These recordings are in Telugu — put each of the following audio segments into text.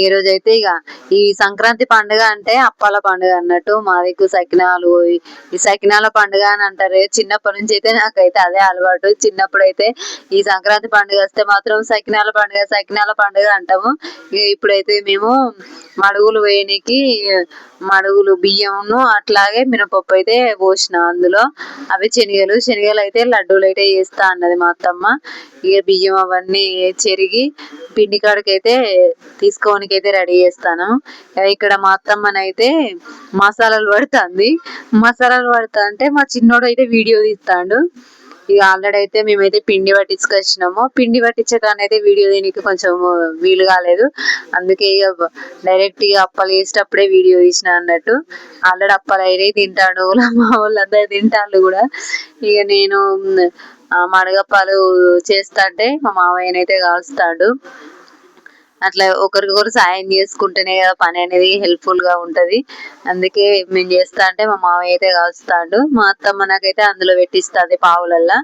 ఈ రోజు అయితే ఇక ఈ సంక్రాంతి పండుగ అంటే అప్పాల పండుగ అన్నట్టు మా దగ్గర సకినాలు ఈ సకినాల పండుగ అని అంటారు. చిన్నప్పటి నుంచి అయితే నాకైతే అదే అలవాటు. చిన్నప్పుడు అయితే ఈ సంక్రాంతి పండుగ వస్తే మాత్రం సకినాల పండుగ సకినాల పండుగ అంటాము. ఇక ఇప్పుడైతే మేము మడుగులు వేయనికి మడుగులు బియ్యంను అట్లాగే మినపప్పు అయితే పోసిన అందులో. అవి శనగలు శనగలు అయితే లడ్డూలు అయితే చేస్తా అన్నది మా అత్తమ్మ. ఇక బియ్యం అవన్నీ చెరిగి పిండి కాడికి అయితే తీసుకోవడానికి అయితే రెడీ చేస్తాను. ఇక్కడ మా అత్తమ్మనైతే మసాలాలు పడుతుంది. మసాలాలు పడతా అంటే మా చిన్నోడు అయితే వీడియో తీస్తాడు. ఇక ఆల్రెడీ అయితే మేమైతే పిండి పట్టించుకొచ్చినాము. పిండి పట్టించడానికి అయితే వీడియో దీనికి కొంచెం వీలు కాలేదు. అందుకే ఇక డైరెక్ట్ ఇక అప్పలు వేసేటప్పుడే వీడియో తీసిన అన్నట్టు. ఆల్రెడీ అప్పలు అయితే తింటాడు. మా వాళ్ళందరూ తింటాళ్ళు కూడా. ఇక నేను మడగప్పాలు చేస్తా అంటే మా మావయ్యనైతే కాలుస్తాడు. అట్లా ఒకరికొకరు సాయం చేసుకుంటేనే కదా పని అనేది హెల్ప్ఫుల్గా ఉంటది. అందుకే మేము చేస్తా అంటే మా మామయ్య అయితే కాలుస్తాడు. మా అత్తమ్మ నాకైతే అందులో పెట్టిస్తుంది పావులల్లా.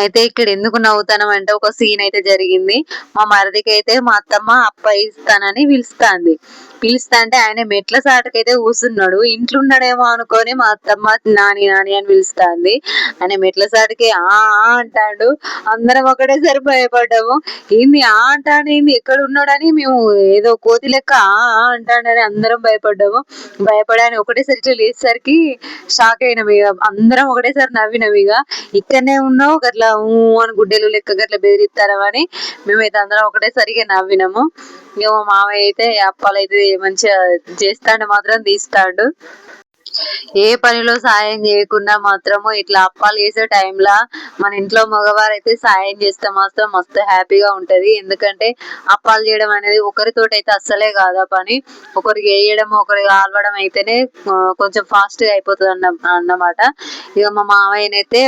అయితే ఇక్కడ ఎందుకు నవ్వుతానం అంటే ఒక సీన్ అయితే జరిగింది. మా మరిదికి అయితే మా అత్తమ్మ అప్ప ఇస్తానని పిలుస్తాంది. పిలుస్తా అంటే ఆయన మెట్ల సాటకైతే కూర్చున్నాడు ఇంట్లో ఉన్నాడేమో అనుకొని మా అత్తమ్మ నాని నాని అని పిలుస్తాంది. ఆయన మెట్ల సాటికి ఆ అంటాడు. అందరం ఒకటేసారి భయపడ్డాము. ఏంది ఆ అంటాడు ఏంది ఎక్కడ ఉన్నాడని మేము ఏదో కోతి లెక్క ఆ అంటాడని అందరం భయపడ్డాము. భయపడాని ఒకటేసారి ఇట్లా లేచేసరికి షాక్ అయినాం ఇక. అందరం ఒకటేసారి నవ్వినాం ఇక. ఇక్కడనే ఉన్నావు గట్లా ఊ అని గుడ్డెలు లెక్క గట్లా బెదిరిస్తారా అని మేమైతే అందరం ఒకటేసరిగా నవ్వినాము. ఇక మా మామయ్య అయితే అప్పాలు అయితే మంచిగా చేస్తాడు మాత్రం తీస్తాడు. ఏ పనిలో సాయం చేయకుండా మాత్రము ఇట్లా అప్పాలు చేసే టైంలో మన ఇంట్లో మగవారు అయితే సాయం చేస్తే మాత్రం మస్తు హ్యాపీగా ఉంటది. ఎందుకంటే అప్పాలు చేయడం అనేది ఒకరితోటి అయితే అస్సలే కాదు పని. ఒకరికి వేయడం ఒకరికి కాలవడం అయితేనే కొంచెం ఫాస్ట్గా అయిపోతుంది అన్న అన్నమాట. ఇక మా మామయ్యనైతే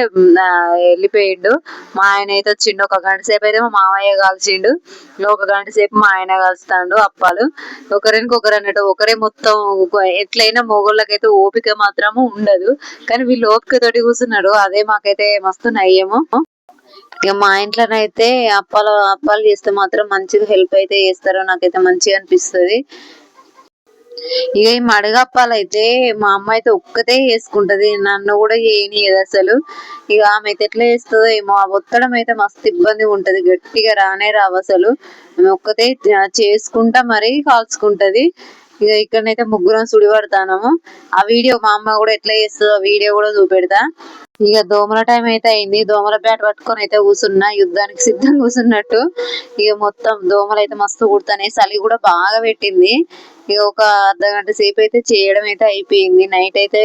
వెళ్ళిపోయిండు. మా ఆయన అయితే వచ్చిండు. ఒక గంట సేపు అయితే మా మామయ్య కాల్చిండు. ఒక గంట సేపు మా ఆయన కాల్స్తాడు అప్పాలు. ఒకరికి ఒకరు అన్నట్టు ఒకరే మొత్తం ఎట్లయినా మొగోళ్ళకైతే ఓపిక మాత్రము ఉండదు. కానీ వీళ్ళు ఓపిక తోటి కూర్చున్నారు అదే మాకైతే మస్తు నయ్యము. ఇక మా ఇంట్లోనైతే అప్పాలు అప్పాలు చేస్తే మాత్రం మంచిగా హెల్ప్ అయితే చేస్తారు నాకైతే మంచిగా అనిపిస్తది. ఇక ఈ మడగప్పాలు అయితే మా అమ్మ అయితే ఒక్కతే చేసుకుంటది. నన్ను కూడా చేయనియదు అసలు. ఇక ఆమె అయితే ఎట్లా చేస్తుందో ఏమో. ఆ ఒత్తడం అయితే మస్తు ఇబ్బంది ఉంటది. గట్టిగా రానే రావు అసలు. ఆమె ఒక్కతే చేసుకుంటా మరి కాల్చుకుంటది. ఇక ఇక్కడనైతే ముగ్గురం సుడిపడతాము ఆ వీడియో మా అమ్మ కూడా ఎట్లా చేస్తుందో వీడియో కూడా చూపెడతా. ఇక దోమల టైం అయితే అయింది. దోమల బ్యాట్ పట్టుకొని అయితే కూసున్నా యుద్ధానికి సిద్ధంగా కూర్చున్నట్టు ఇక మొత్తం దోమలు అయితే మస్తు కుడతానే చలి కూడా బాగా పెట్టింది. ఇక ఒక అర్ధ గంట సేపు అయితే చేయడం అయితే అయిపోయింది. నైట్ అయితే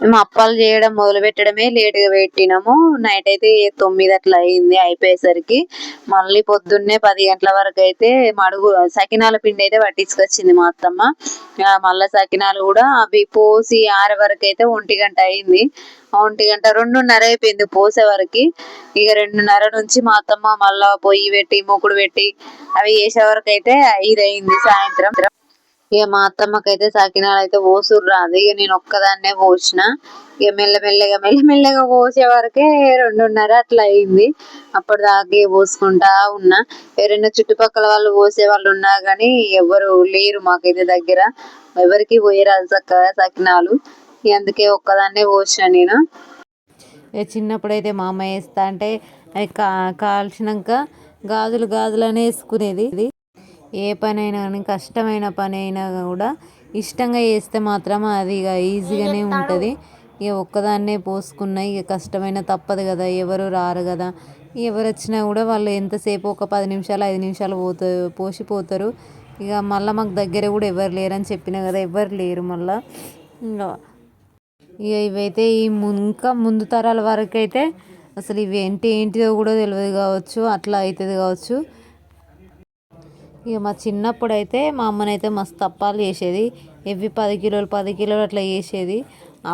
మేము అప్పాలు చేయడం మొదలు పెట్టడమే లేట్గా పెట్టినాము. నైట్ అయితే తొమ్మిది అట్లా అయింది అయిపోయేసరికి. మళ్ళీ పొద్దున్నే పది గంటల వరకు అయితే మడుగు సకినాల పిండి అయితే పట్టించుకొచ్చింది మా అత్తమ్మ. మళ్ళీ మళ్ళా సకినాలు కూడా అవి పోసి ఆరే వరకు అయితే ఒంటి గంట అయింది. ఒంటి గంట రెండున్నర అయిపోయింది పోసే వరకు. ఇక రెండున్నర నుంచి మా అత్తమ్మ మళ్ళా పొయ్యి పెట్టి మూకుడు పెట్టి అవి చేసే వరకు అయితే ఐదు అయింది సాయంత్రం. ఇక మా అత్తమ్మకైతే సకినాలు అయితే పోసురు రాదు ఇక నేను ఒక్కదాన్నే పోసిన. ఇక మెల్లమెల్లగా మెల్లమెల్లగా పోసే వరకే రెండున్నర అట్లా అయింది. అప్పటిదాకా పోసుకుంటా ఉన్నా. ఎవరైనా చుట్టుపక్కల వాళ్ళు పోసే వాళ్ళు ఉన్నా కానీ ఎవరు లేరు మాకైతే దగ్గర. ఎవరికి పోయరాదు చక్కగా సకినాలు. ఇక అందుకే ఒక్కదాన్నే పోసిన నేను. ఇక చిన్నప్పుడైతే మా అమ్మ వేస్తా అంటే కాల్చినాక గాజులు గాజులనే వేసుకునేది. ఇది ఏ పని అయినా కానీ కష్టమైన పని అయినా కూడా ఇష్టంగా చేస్తే మాత్రం అది ఇక ఈజీగానే ఉంటుంది. ఇక ఒక్కదాన్నే పోసుకున్నా ఇక కష్టమైన తప్పదు కదా ఎవరు రారు కదా. ఎవరు వచ్చినా కూడా వాళ్ళు ఎంతసేపు ఒక పది నిమిషాలు ఐదు నిమిషాలు పోతా పోసిపోతారు. ఇక మళ్ళీ మాకు దగ్గర కూడా ఎవరు లేరని చెప్పిన కదా ఎవరు లేరు మళ్ళీ. ఇంకా ఇక ఇవైతే ఈ ఇంకా ముందు తరాల వరకు అయితే అసలు ఇవి ఏంటి ఏంటిదో కూడా తెలియదు కావచ్చు అట్లా అవుతుంది కావచ్చు. ఇక మా చిన్నప్పుడు అయితే మా అమ్మనైతే మస్తు అప్పాలు చేసేది. ఇవి పది కిలోలు పది కిలోలు అట్లా చేసేది.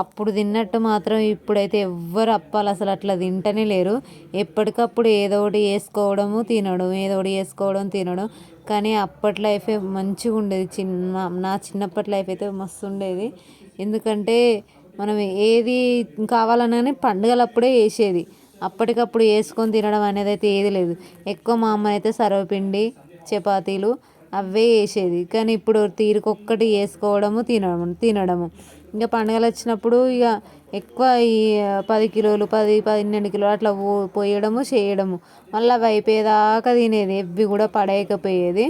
అప్పుడు తిన్నట్టు మాత్రం ఇప్పుడైతే ఎవ్వరు అప్పాలు అసలు అట్లా తింటనే లేరు. ఎప్పటికప్పుడు ఏదో ఒకటి వేసుకోవడము తినడం ఏదో ఒకటి వేసుకోవడం తినడం. కానీ అప్పటి లైఫే మంచిగా ఉండేది. చిన్న నా చిన్నప్పటి లైఫ్ అయితే మస్తు ఉండేది. ఎందుకంటే మనం ఏది కావాలన్నా పండుగలప్పుడే వేసేది అప్పటికప్పుడు వేసుకొని తినడం అనేది అయితే ఏది లేదు. ఎక్కువ మా అమ్మ అయితే సర్వపిండి చపాతీలు అవే వేసేది. కానీ ఇప్పుడు తీరికొక్కటి వేసుకోవడము తినడం తినడము. ఇంకా పండుగలు వచ్చినప్పుడు ఇక ఎక్కువ ఈ పది కిలోలు పది పన్నెండు కిలోలు అట్లా పో పోయడము చేయడము. మళ్ళీ అవి అయిపోయేదాకా తినేది. ఎవ్వి కూడా పడేయకపోయేది.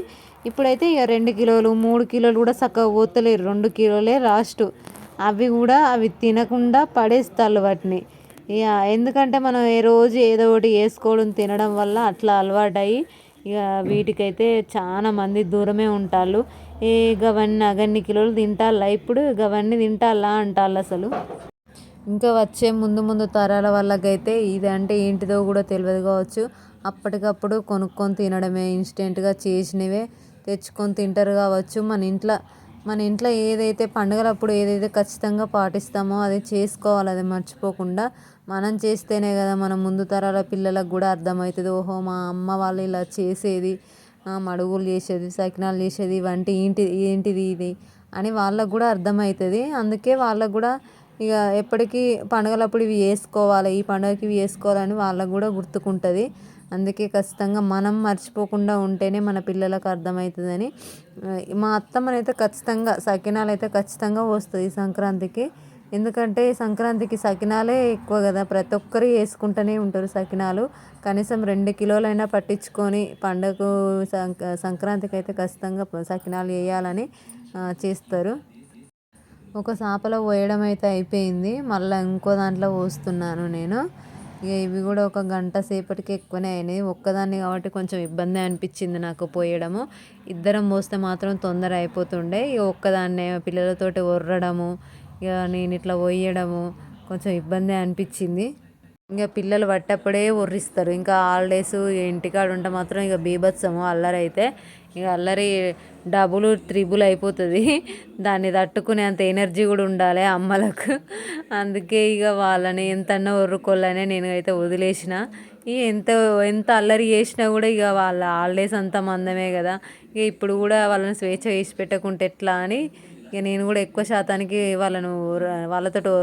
ఇప్పుడైతే ఇక రెండు కిలోలు మూడు కిలోలు కూడా చక్కగా పోతలేరు. రెండు కిలోలే లాస్ట్ అవి కూడా అవి తినకుండా పడేస్తారు వాటిని. ఇక ఎందుకంటే మనం ఏ రోజు ఏదో ఒకటి వేసుకోవడం తినడం వల్ల అట్లా అలవాటయ్యి ఇక వీటికైతే చాలా మంది దూరమే ఉంటారు ఏ అవన్నీ అగన్ని కిలోలు తింటాలా ఇప్పుడు గవన్నీ తింటాలా అంటారు అసలు. ఇంకా వచ్చే ముందు ముందు తరాల వాళ్ళకైతే ఇది అంటే ఏంటిదో కూడా తెలియదు కావచ్చు. అప్పటికప్పుడు కొనుక్కొని తినడమే ఇన్స్టెంట్గా చేసినవే. తెచ్చుకొని తింటారు కావచ్చు మన ఇంట్లో. మన ఇంట్లో ఏదైతే పండుగలప్పుడు ఏదైతే ఖచ్చితంగా పాటిస్తామో అది చేసుకోవాలి అది మర్చిపోకుండా. మనం చేస్తేనే కదా మన ముందు తరాల పిల్లలకు కూడా అర్థమవుతుంది. ఓహో మా అమ్మ వాళ్ళు ఇలా చేసేది మడుగులు చేసేది సకినాలు చేసేది వంటి ఏంటి ఏంటిది ఇది అని వాళ్ళకు కూడా అర్థమవుతుంది. అందుకే వాళ్ళకు కూడా ఇక ఎప్పటికీ పండుగలప్పుడు ఇవి వేసుకోవాలి ఈ పండుగకి ఇవి వేసుకోవాలని వాళ్ళకు కూడా గుర్తుకుంటుంది. అందుకే ఖచ్చితంగా మనం మర్చిపోకుండా ఉంటేనే మన పిల్లలకు అర్థమవుతుందని మా అత్తమ్మనైతే ఖచ్చితంగా సకినాలు అయితే ఖచ్చితంగా వస్తుంది సంక్రాంతికి. ఎందుకంటే సంక్రాంతికి సకినాలే ఎక్కువ కదా ప్రతి ఒక్కరు వేసుకుంటూనే ఉంటారు సకినాలు. కనీసం రెండు కిలోలైనా పట్టించుకొని పండగ సంక్రాంతికి అయితే ఖచ్చితంగా సకినాలు వేయాలని చేస్తారు. ఒక చేపలో పోయడం అయితే అయిపోయింది. మళ్ళీ ఇంకో దాంట్లో పోస్తున్నాను నేను. ఇక ఇవి కూడా ఒక గంట సేపటికి ఎక్కువనే అయినాయి. ఒక్కదాన్ని కాబట్టి కొంచెం ఇబ్బంది అనిపించింది నాకు పోయడము. ఇద్దరం పోస్తే మాత్రం తొందర అయిపోతుండే. ఇక ఒక్కదాన్నే పిల్లలతోటి ఒర్రడము ఇక నేను ఇట్లా పోయడము కొంచెం ఇబ్బంది అనిపించింది. ఇంకా పిల్లలు పట్టప్పుడే ఒర్రిస్తారు. ఇంకా హాలిడేస్ ఇంటికాడ ఉంటే మాత్రం ఇక బీభత్సము అల్లరి అయితే ఇక అల్లరి డబుల్ త్రిబుల్ అయిపోతుంది. దాన్ని తట్టుకునే అంత ఎనర్జీ కూడా ఉండాలి అమ్మలకు. అందుకే ఇక వాళ్ళని ఎంతన్నా ఒర్రుకోవాలనే నేను అయితే వదిలేసిన. ఇక ఎంత ఎంత అల్లరి చేసినా కూడా ఇక వాళ్ళ హాలిడేస్ అంతా మందమే కదా. ఇక ఇప్పుడు కూడా వాళ్ళని స్వేచ్ఛ వేసి పెట్టకుంటే ఎట్లా అని ఇక నేను కూడా ఎక్కువ శాతానికి వాళ్ళను వాళ్ళతో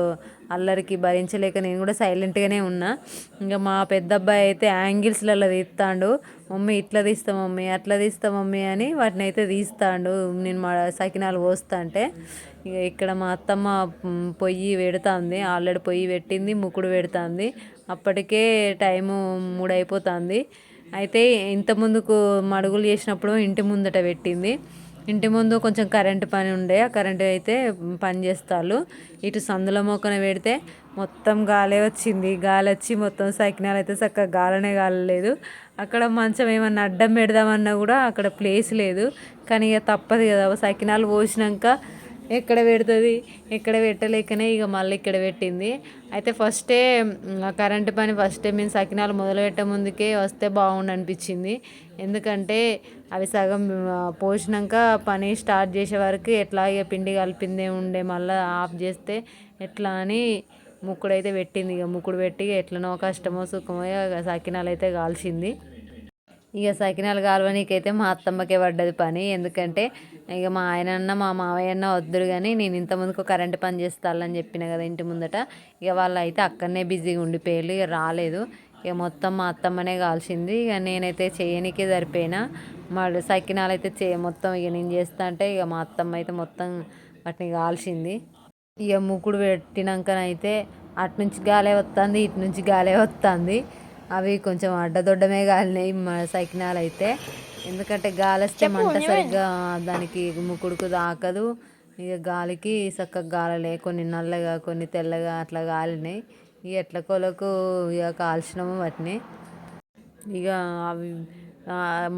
అల్లరికి భరించలేక నేను కూడా సైలెంట్గానే ఉన్నా. ఇంకా మా పెద్ద అబ్బాయి అయితే యాంగిల్స్లలో తీస్తాడు. మమ్మీ ఇట్లా తీస్తా మమ్మీ అట్లా తీస్తా మమ్మీ అని వాటిని అయితే తీస్తాడు. నేను మా సకినాలు పోస్తా అంటే ఇక ఇక్కడ మా అత్తమ్మ పొయ్యి పెడుతుంది. ఆల్రెడీ పొయ్యి పెట్టింది ముక్కుడు పెడుతుంది. అప్పటికే టైము మూడు అయిపోతుంది అయితే ఇంత ముందుకు మడుగులు చేసినప్పుడు ఇంటి ముందట పెట్టింది. ఇంటి ముందు కొంచెం కరెంటు పని ఉండే ఆ కరెంటు అయితే పని చేస్తారు ఇటు సందుల మొక్కన పెడితే మొత్తం గాలే వచ్చింది. గాలి వచ్చి మొత్తం సకినాలు అయితే చక్కగా గాలనే గాలలేదు. అక్కడ మంచం ఏమన్నా అడ్డం పెడదామన్నా కూడా అక్కడ ప్లేస్ లేదు. కానీ ఇక తప్పదు కదా సకినాలు పోసినాక ఎక్కడ పెడుతుంది? ఎక్కడ పెట్టలేకనే ఇక మళ్ళీ ఇక్కడ పెట్టింది. అయితే ఫస్టే కరెంటు పని ఫస్టే మేము సకినాలు మొదలు పెట్టే ముందుకే వస్తే బాగుండు అనిపించింది. ఎందుకంటే అవి సగం పోసినాక పని స్టార్ట్ చేసే వరకు ఎట్లా ఇక పిండి కలిపిందే ఉండే మళ్ళీ ఆఫ్ చేస్తే ఎట్లా అని ముక్కుడు అయితే పెట్టింది. ఇక ముక్కుడు పెట్టి ఎట్లనో కష్టమో సుఖమో సకినాలు అయితే కాల్చింది. ఇక సకినాలు కాలవనీకైతే మా అత్తమ్మకే పడ్డది పని. ఎందుకంటే ఇక మా ఆయన అన్న మా మావయ్య అన్న వద్దురు కానీ నేను ఇంతకుముందుకు కరెంట్ పని చేస్తానని చెప్పిన కదా ఇంటి ముందట. ఇక వాళ్ళు అయితే అక్కడనే బిజీగా ఉండిపోయారు. ఇక రాలేదు. ఇక మొత్తం మా అత్తమ్మనే కాల్చింది. ఇక నేనైతే చేయనికే సరిపోయినా. మళ్ళీ సకినాలు అయితే చే మొత్తం ఇక నేను చేస్తా అంటే ఇక మా అత్తమ్మ అయితే మొత్తం వాటిని కాల్చింది. ఇక ముక్కుడు పెట్టినాకనైతే అటు నుంచి గాలే వస్తుంది ఇటు నుంచి గాలే వస్తుంది అవి కొంచెం అడ్డదొడ్డమే కాలినాయి మా సకినాలు అయితే ఎందుకంటే గాలి వస్తే మంట సరిగ్గా దానికి ముక్కుడుకు తాకదు. ఇక గాలికి చక్కగా గాలలే కొన్ని నల్లగా కొన్ని తెల్లగా అట్లా గాలినాయి. ఇక ఎట్ల కొలకు ఇక కాల్చినాము వాటిని. ఇక అవి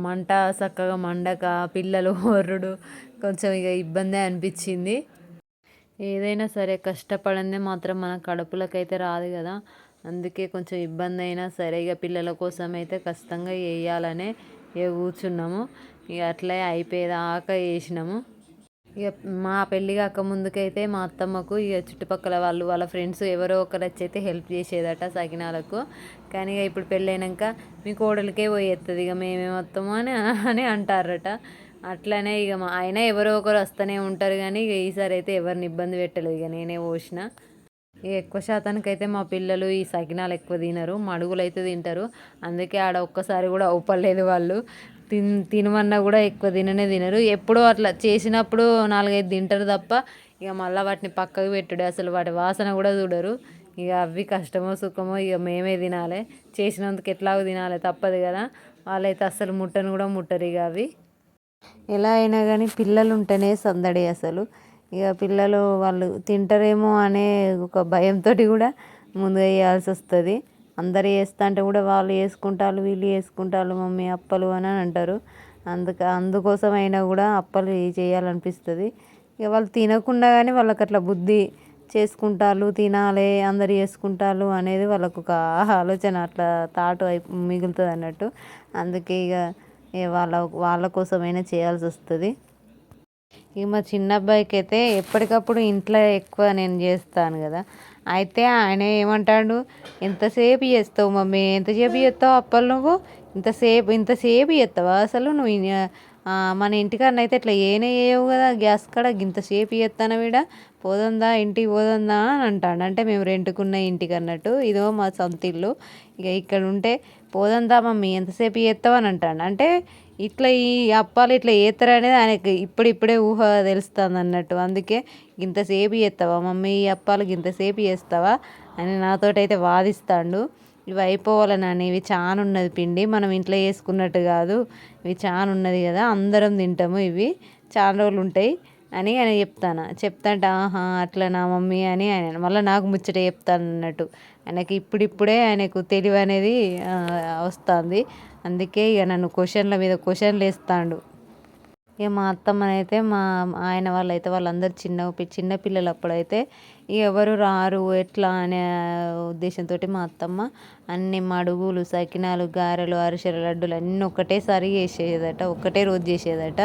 మంట చక్కగా మండక పిల్లలు ఒర్రుడు కొంచెం ఇక ఇబ్బంది అనిపించింది. ఏదైనా సరే కష్టపడిందే మాత్రం మన కడుపులకైతే రాదు కదా. అందుకే కొంచెం ఇబ్బంది అయినా సరే ఇక పిల్లల కోసం అయితే ఖచ్చితంగా వేయాలనే ఇక కూర్చున్నాము. ఇక అట్లే అయిపోయేదాకా వేసినాము ఇక మా పెళ్ళి కాక ముందుకైతే మా అత్తమ్మకు ఇక చుట్టుపక్కల వాళ్ళు వాళ్ళ ఫ్రెండ్స్ ఎవరో ఒకరు వచ్చి అయితే హెల్ప్ చేసేదట సకినాలకు. కానీ ఇక ఇప్పుడు పెళ్ళైనాక మీ కోడలికే పోయేస్తుంది ఇక మేమేమొస్తాము అని అని అంటారట. అట్లనే ఇక మా ఆయన ఎవరో ఒకరు వస్తూనే ఉంటారు కానీ ఇక ఈసారి అయితే ఎవరిని ఇబ్బంది పెట్టలేదు. ఇక నేనే పోసిన. ఎక్కువ శాతానికి అయితే మా పిల్లలు ఈ సకినాలు ఎక్కువ తినరు మడుగులు అయితే తింటారు. అందుకే ఆడ ఒక్కసారి కూడా ఊపలేదు వాళ్ళు. తిన్ తినమన్నా కూడా ఎక్కువ తిననే తినరు. ఎప్పుడో అట్లా చేసినప్పుడు నాలుగైదు తింటారు తప్ప ఇక మళ్ళీ వాటిని పక్కకు పెట్టుడే అసలు వాటి వాసన కూడా చూడరు. ఇక అవి కష్టమో సుఖమో ఇక మేమే తినాలి. చేసినందుకు ఎట్లాగో తినాలి తప్పదు కదా. వాళ్ళైతే అస్సలు ముట్టను కూడా ముట్టరు ఇక అవి. ఎలా అయినా కానీ పిల్లలు ఉంటేనే సందడి అసలు. ఇక పిల్లలు వాళ్ళు తింటారేమో అనే ఒక భయంతో కూడా ముందుగా వేయాల్సి వస్తుంది. అందరు వేస్తా అంటే కూడా వాళ్ళు వేసుకుంటారు వీళ్ళు వేసుకుంటారు మమ్మీ అప్పలు అని అంటారు. అందుక అందుకోసం అయినా కూడా అప్పలు చేయాలనిపిస్తుంది. ఇక వాళ్ళు తినకుండా కానీ వాళ్ళకి అట్లా బుద్ధి చేసుకుంటారు తినాలి అందరు చేసుకుంటారు అనేది వాళ్ళకు ఒక ఆలోచన అట్లా థాట్ అయి మిగులుతుంది అన్నట్టు అందుకే ఇక ఇక వాళ్ళ వాళ్ళ కోసమైనా చేయాల్సి వస్తుంది. ఇక మా చిన్న అబ్బాయికి అయితే ఎప్పటికప్పుడు ఇంట్లో ఎక్కువ నేను చేస్తాను కదా. అయితే ఆయన ఏమంటాడు ఎంతసేపు చేస్తావు మమ్మీ? ఎంతసేపు చేస్తావు అప్పలు నువ్వు? ఇంతసేపు ఇంతసేపు చేస్తావా? అసలు నువ్వు మన ఇంటికన్నా అయితే ఇట్లా ఏనే చేయవు కదా. గ్యాస్ కాడ ఇంతసేపు చేస్తాను వీడ? పోదందా? ఇంటికి పోదందా? అని అంటాడు. అంటే మేము రెంటుకున్న ఇంటికి అన్నట్టు. ఇదో మా సొంత ఇల్లు ఇక ఇక్కడ ఉంటే పోదందా మమ్మీ? ఎంతసేపు చేస్తావు? అని అంటాడు. అంటే ఇట్లా ఈ అప్పాలు ఇట్లా చేస్తారు అనేది ఆయనకి ఇప్పుడిప్పుడే ఊహ తెలుస్తుంది అన్నట్టు. అందుకే ఇంతసేపు చేస్తావా? మమ్మీ ఈ అప్పాలు ఇంతసేపు చేస్తావా? అని నాతోటైతే వాదిస్తాడు. ఇవి అయిపోవాలని ఇవి చాలా ఉన్నది పిండి. మనం ఇంట్లో వేసుకున్నట్టు కాదు. ఇవి చాలా ఉన్నది కదా. అందరం తింటాము ఇవి. చాలా రోజులు ఉంటాయి. అని ఆయన చెప్తాను. చెప్తాంటే ఆహా అట్లా నా మమ్మీ అని ఆయన మళ్ళీ నాకు ముచ్చట చెప్తాను అన్నట్టు. ఆయనకి ఇప్పుడిప్పుడే ఆయనకు తెలివి అనేది వస్తుంది. అందుకే ఇక నన్ను క్వశ్చన్ల మీద క్వశ్చన్లు వేస్తాడు. ఇక మా అత్తమ్మనైతే మా ఆయన వాళ్ళైతే వాళ్ళందరూ చిన్న పి- చిన్న అప్పుడైతే ఎవరు రారు ఎట్లా అనే ఉద్దేశంతో మా అత్తమ్మ అన్ని మడుగులు సకినాలు గారెలు అరిసెల లడ్డులు అన్నీ ఒకటేసారి చేసేదట ఒకటే రోజు చేసేదట.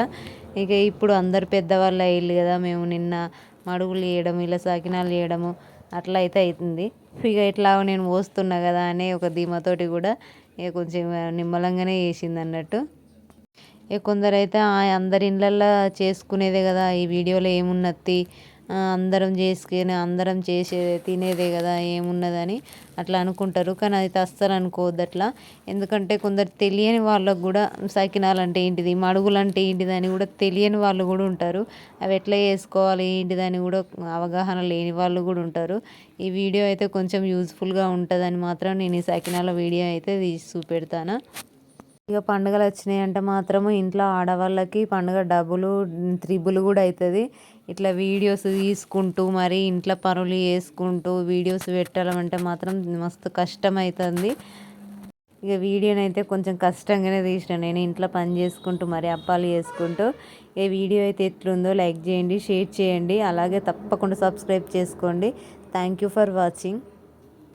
ఇక ఇప్పుడు అందరు పెద్దవాళ్ళు అయ్యారు కదా మేము నిన్న మడుగులు వేయడం ఇలా సకినాలు చేయడము అట్లా అయితే అవుతుంది ఇక ఇట్లా నేను పోస్తున్నా కదా అనే ఒక ధీమాతోటి కూడా ఇక కొంచెం నిమ్మలంగానే చేసింది అన్నట్టు. ఇక కొందరైతే "ఆ, అందరి ఇళ్ళల్లో చేసుకునేదే కదా ఈ వీడియోలో ఏమున్నది అందరం చేసుకుని అందరం చేసే తినేదే కదా ఏమున్నదని అట్లా అనుకుంటారు. కానీ అది అస్సలు అనుకోవద్దు అట్లా. ఎందుకంటే కొందరు తెలియని వాళ్ళకు కూడా సకినాలు అంటే ఏంటిది మడుగులు అంటే ఏంటిది అని కూడా తెలియని వాళ్ళు కూడా ఉంటారు. అవి ఎట్లా చేసుకోవాలి ఏంటిదని కూడా అవగాహన లేని వాళ్ళు కూడా ఉంటారు. ఈ వీడియో అయితే కొంచెం యూజ్ఫుల్గా ఉంటుందని మాత్రం నేను ఈ సకినాల వీడియో అయితే తీసి చూపెడతాను. ఇక పండుగలు వచ్చినాయి అంటే మాత్రము ఇంట్లో ఆడవాళ్ళకి పండుగ డబ్బులు త్రిబుల్ కూడా అవుతుంది ఇట్లా వీడియోస్ తీసుకుంటూ మరి ఇంట్లో పనులు చేసుకుంటూ వీడియోస్ పెట్టాలంటే మాత్రం మస్తు కష్టం అవుతుంది ఇక వీడియోనైతే కొంచెం కష్టంగానే తీసిన. నేను ఇంట్లో పని చేసుకుంటూ మరి అప్పాలు చేసుకుంటూ ఏ వీడియో అయితే ఎట్లుందో లైక్ చేయండి షేర్ చేయండి. అలాగే తప్పకుండా సబ్స్క్రైబ్ చేసుకోండి. Thank you for watching.